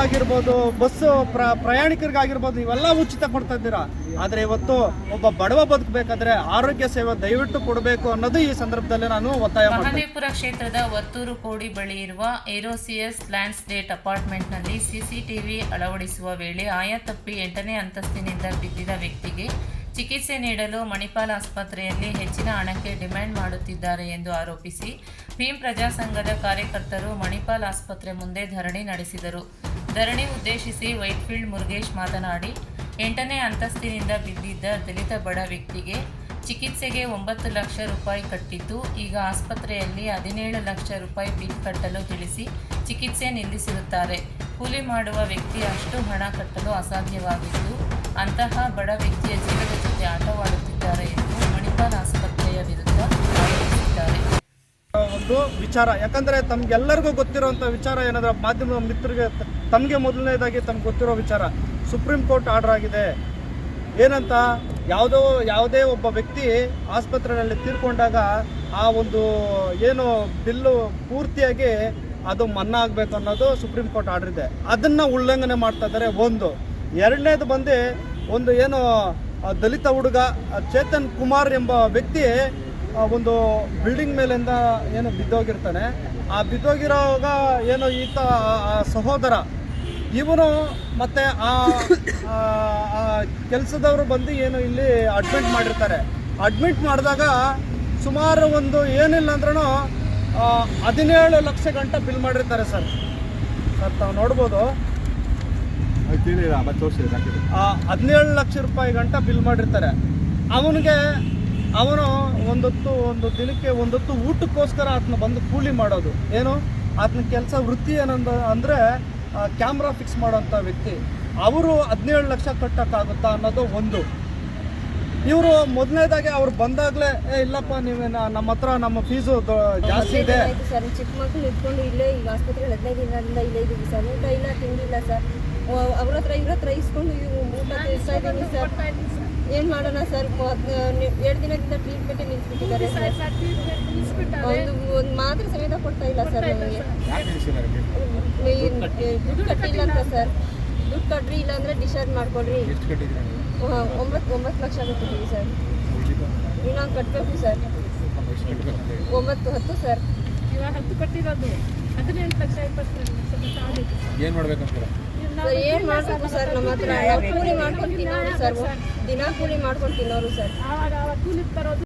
ಆಗಿರ್ಬೋದು, ಬಸ್ಸು ಪ್ರ, ಪ್ರಯಾಣಿಕರಿಗಾಗಿರ್ಬೋದು ಇವೆಲ್ಲ ಉಚಿತ ಕೊಡ್ತಾ ಇದ್ದೀರಾ? ಆದರೆ ಇವತ್ತು ಒಬ್ಬ ಬಡವ ಬದುಕಬೇಕಾದ್ರೆ ಆರೋಗ್ಯ ಸೇವೆ ದಯವಿಟ್ಟು ಕೊಡಬೇಕು ಅನ್ನೋದು ಈ ಸಂದರ್ಭದಲ್ಲಿ ನಾನು ಒತ್ತಾಯ ಮಹದೇವಪುರ ಕ್ಷೇತ್ರದ ಒತ್ತೂರು ಕೋಡಿ ಬಳಿ ಇರುವ ಏರೋಸಿಯಸ್ ಲ್ಯಾಂಡ್ಸ್ಡೇಟ್ ಅಪಾರ್ಟ್ಮೆಂಟ್ನಲ್ಲಿ ಸಿಸಿಟಿವಿ ಅಳವಡಿಸುವ ವೇಳೆ ಆಯಾ ತಪ್ಪಿ ಎಂಟನೇ ಅಂತಸ್ತಿನಿಂದ ಬಿದ್ದಿದ ವ್ಯಕ್ತಿಗೆ ಚಿಕಿತ್ಸೆ ನೀಡಲು ಮಣಿಪಾಲ್ ಆಸ್ಪತ್ರೆಯಲ್ಲಿ ಹೆಚ್ಚಿನ ಹಣಕ್ಕೆ ಡಿಮ್ಯಾಂಡ್ ಮಾಡುತ್ತಿದ್ದಾರೆ ಎಂದು ಆರೋಪಿಸಿ ಭೀಮ್ ಪ್ರಜಾ ಸಂಘದ ಕಾರ್ಯಕರ್ತರು ಮಣಿಪಾಲ್ ಆಸ್ಪತ್ರೆ ಮುಂದೆ ಧರಣಿ ನಡೆಸಿದರು. ಧರಣಿ ಉದ್ದೇಶಿಸಿ ವೈಟ್ಫೀಲ್ಡ್ ಮುರುಗೇಶ್ ಮಾತನಾಡಿ, ಎಂಟನೇ ಅಂತಸ್ತಿನಿಂದ ಬಿದ್ದಿದ್ದ ದಲಿತ ಬಡ ವ್ಯಕ್ತಿಗೆ ಚಿಕಿತ್ಸೆಗೆ ಒಂಬತ್ತು ಲಕ್ಷ ರೂಪಾಯಿ ಕಟ್ಟಿದ್ದು, ಈಗ ಆಸ್ಪತ್ರೆಯಲ್ಲಿ ಹದಿನೇಳು ಲಕ್ಷ ರೂಪಾಯಿ ಬಿಲ್ ಕಟ್ಟಲು ತಿಳಿಸಿ ಚಿಕಿತ್ಸೆ ನಿಲ್ಲಿಸಿರುತ್ತಾರೆ. ಕೂಲಿ ಮಾಡುವ ವ್ಯಕ್ತಿ ಅಷ್ಟು ಹಣ ಕಟ್ಟಲು ಅಸಾಧ್ಯವಾಗಿದ್ದು, ಅಂತಹ ಬಡ ವ್ಯಕ್ತಿಯ ಜೀವದ ಜೊತೆ ಆಟವಾಡುತ್ತಿದ್ದಾರೆ. ಒಂದು ವಿಚಾರ. ಯಾಕಂದ್ರೆ ತಮ್ಗೆಲ್ಲರಿಗೂ ಗೊತ್ತಿರೋಂಥ ವಿಚಾರ ಏನಂದ್ರೆ ಮಾಧ್ಯಮ ಮಿತ್ರರಿಗೆ ತಮಗೆ ಮೊದಲನೇದಾಗಿ ತಮ್ಗೆ ಗೊತ್ತಿರೋ ವಿಚಾರ. ಸುಪ್ರೀಂ ಕೋರ್ಟ್ ಆರ್ಡರ್ ಆಗಿದೆ. ಏನಂತ? ಯಾವುದೋ, ಯಾವುದೇ ಒಬ್ಬ ವ್ಯಕ್ತಿ ಆಸ್ಪತ್ರೆಯಲ್ಲಿ ತೀರ್ಕೊಂಡಾಗ ಆ ಒಂದು ಏನು ಬಿಲ್ಲು ಪೂರ್ತಿಯಾಗಿ ಅದು ಮನ್ನಾ ಆಗಬೇಕು ಅನ್ನೋದು ಸುಪ್ರೀಂ ಕೋರ್ಟ್ ಆರ್ಡರ್ ಇದೆ. ಅದನ್ನು ಉಲ್ಲಂಘನೆ ಮಾಡ್ತಾ ಇದ್ದಾರೆ ಒಂದು. ಎರಡನೇದು ಬಂದು ಒಂದು ಏನು ದಲಿತ ಹುಡುಗ ಚೇತನ್ ಕುಮಾರ್ ಎಂಬ ವ್ಯಕ್ತಿ ಒಂದು ಬಿಲ್ಡಿಂಗ್ ಮೇಲಿಂದ ಏನು ಬಿದ್ದೋಗಿರ್ತಾನೆ. ಆ ಬಿದ್ದೋಗಿರೋವಾಗ ಏನು ಈತ ಸಹೋದರ. ಇವನು ಮತ್ತೆ ಆ ಕೆಲಸದವರು ಬಂದು ಏನು ಇಲ್ಲಿ ಅಡ್ಮಿಟ್ ಮಾಡಿರ್ತಾರೆ. ಅಡ್ಮಿಟ್ ಮಾಡಿದಾಗ ಸುಮಾರು ಒಂದು ಏನಿಲ್ಲ ಅಂದ್ರೂ ಹದಿನೇಳು ಲಕ್ಷ ಗಂಟೆ ಬಿಲ್ ಮಾಡಿರ್ತಾರೆ ಸರ್. ಸರ್ ತಾವು ನೋಡ್ಬೋದು. ಹದಿನೇಳು ಲಕ್ಷ ರೂಪಾಯಿ ಗಂಟ ಬಿಲ್ ಮಾಡಿರ್ತಾರೆ. ಅವನಿಗೆ ಅವನು ಒಂದೊತ್ತು, ಒಂದು ದಿನಕ್ಕೆ ಒಂದೊತ್ತು ಊಟಕ್ಕೋಸ್ಕರ ಆತನ ಬಂದು ಕೂಲಿ ಮಾಡೋದು. ಏನು? ಆತನ ಕೆಲಸ ವೃತ್ತಿ ಏನಂದ ಅಂದರೆ ಕ್ಯಾಮ್ರಾ ಫಿಕ್ಸ್ ಮಾಡೋಂಥ ವ್ಯಕ್ತಿ. ಅವರು ಹದಿನೇಳು ಲಕ್ಷ ಕಟ್ಟೋಕ್ಕಾಗುತ್ತಾ ಅನ್ನೋದು ಒಂದು. ಇವರು ಮೊದಲನೇದಾಗೆ ಅವ್ರು ಬಂದಾಗಲೇ, ಏ, ಇಲ್ಲಪ್ಪ, ನೀವು ನಮ್ಮ ಹತ್ರ ನಮ್ಮ ಫೀಸು ಜಾಸ್ತಿ ಇದೆ. ಸರ್ ಚಿಕ್ಕ ಮಕ್ಕಳು ಇಟ್ಕೊಂಡು ಇಲ್ಲೇ ಈಗ ಆಸ್ಪತ್ರೆಯಲ್ಲಿ ಹದಿನೈದು ದಿನದಿಂದ ಇಲ್ಲೇ ಇದ್ದೀವಿ ಸರ್. ಊಟ ಇಲ್ಲ, ತಿಂಡಿ ಇಲ್ಲ ಸರ್. ಅವ್ರ ಹತ್ರ, ಇವ್ರ ಹತ್ರ ಇಸ್ಕೊಂಡು ಊಟ ಇದ್ದೀನಿ ಸರ್. ಏನು ಮಾಡೋಣ ಸರ್? ಎರಡು ದಿನದಿಂದ ಟ್ರೀಟ್ಮೆಂಟ್ ಸರ್ ಒಂದು ಒಂದು ಮಾತ್ರ ಸಮೇತ ಕೊಡ್ತಾ ಇಲ್ಲ ಸರ್ ನಿಲ್ಲಿಸಿದ್ದಾರೆ ದುಡ್ಡು ಕಟ್ಟಿಲ್ಲ ಅಂತ ಸರ್. ದುಡ್ಡು ಕಟ್ರಿ ಇಲ್ಲ ಅಂದರೆ ಡಿಸ್ಚಾರ್ಜ್ ಮಾಡ್ಕೊಡ್ರಿ ಕಟ್ಟಿದ್ದೀರಾ ಒಂಬತ್ತು ಒಂಬತ್ತು ಲಕ್ಷ ಕೊಟ್ಟಿದ್ದೀವಿ ಸರ್. ಇನ್ನೊಂದು ಕಟ್ಟಬೇಕು ಸರ್. ಒಂಬತ್ತು ಹತ್ತು ಸರ್. ಇವಾಗ ಹತ್ತು ಕಟ್ಟಿರೋದು. ಹದಿನೆಂಟು ಲಕ್ಷ ಇಪ್ಪತ್ತು ಏನು ಏನ್ ಮಾಡ್ಬೇಕು ಸರ್? ನಮ್ಮ ಹತ್ರ ಕೂಲಿ ಮಾಡ್ಕೊಂಡು ತಿನ್ನೋರು ಸರ್. ದಿನ ಕೂಲಿ ಮಾಡ್ಕೊಂಡು ತಿನ್ನೋರು ಸರ್. ಆವಾಗ ಆವಾಗ ಕೂಲಿ ತರೋದು